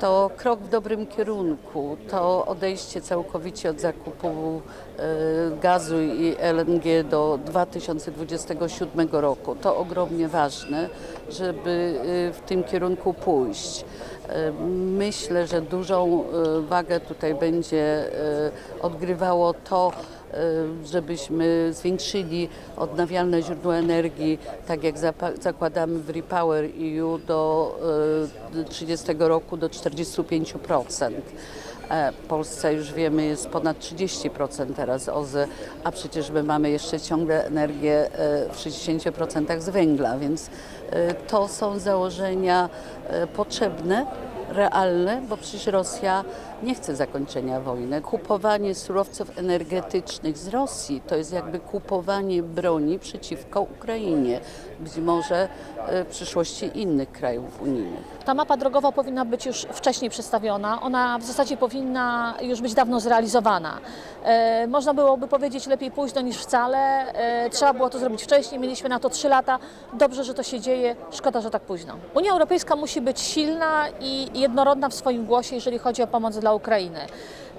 To krok w dobrym kierunku. To odejście całkowicie od zakupu e, gazu i LNG do 2027 roku. To ogromnie ważne, żeby e, w tym kierunku pójść. E, Myślę, że dużą wagę tutaj będzie odgrywało to, żebyśmy zwiększyli odnawialne źródła energii, tak jak zakładamy w Repower EU do e, 30 roku do 45%. E, W Polsce już wiemy jest ponad 30% teraz OZE, a przecież my mamy jeszcze ciągle energię e, w 60% z węgla, więc to są założenia potrzebne, realne, bo przecież Rosja nie chce zakończenia wojny. Kupowanie surowców energetycznych z Rosji to jest jakby kupowanie broni przeciwko Ukrainie, być może e, w przyszłości innych krajów unijnych. Ta mapa drogowa powinna być już wcześniej przedstawiona. Ona w zasadzie powinna już być dawno zrealizowana. E, można byłoby powiedzieć lepiej późno niż wcale. E, trzeba było to zrobić wcześniej, mieliśmy na to trzy lata. Dobrze, że to się dzieje, szkoda, że tak późno. Unia Europejska musi być silna i jednorodna w swoim głosie, jeżeli chodzi o pomoc dla Ukrainy.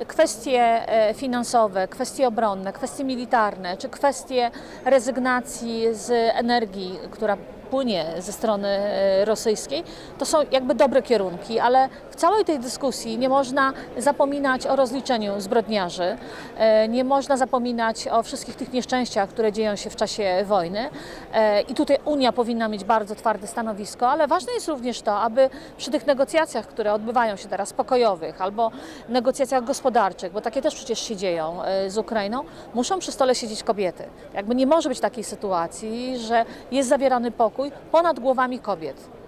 Kwestie e, finansowe, kwestie obronne, kwestie militarne, czy kwestie rezygnacji z energii, która płynie ze strony e, rosyjskiej, to są jakby dobre kierunki, ale w całej tej dyskusji nie można zapominać o rozliczeniu zbrodniarzy, e, nie można zapominać o wszystkich tych nieszczęściach, które dzieją się w czasie wojny E, i tutaj Unia powinna mieć bardzo twarde stanowisko, ale ważne jest również to, aby przy tych negocjacjach, które odbywają się teraz, pokojowych albo negocjacjach gospodarczych, bo takie też przecież się dzieją z Ukrainą, muszą przy stole siedzieć kobiety. Jakby nie może być takiej sytuacji, że jest zawierany pokój ponad głowami kobiet.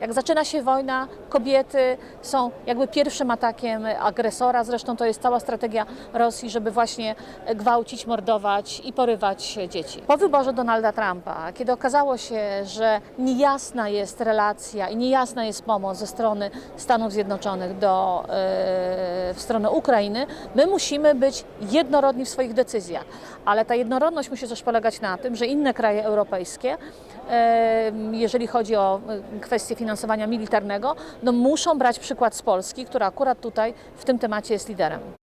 Jak zaczyna się wojna, kobiety są jakby pierwszym atakiem agresora. Zresztą to jest cała strategia Rosji, żeby właśnie gwałcić, mordować i porywać dzieci. Po wyborze Donalda Trumpa, kiedy okazało się, że niejasna jest relacja i niejasna jest pomoc ze strony Stanów Zjednoczonych do, e, w stronę Ukrainy, my musimy być jednorodni w swoich decyzjach. Ale ta jednorodność musi też polegać na tym, że inne kraje europejskie, e, jeżeli chodzi o e, kwestie finansowania militarnego, no muszą brać przykład z Polski, która akurat tutaj w tym temacie jest liderem.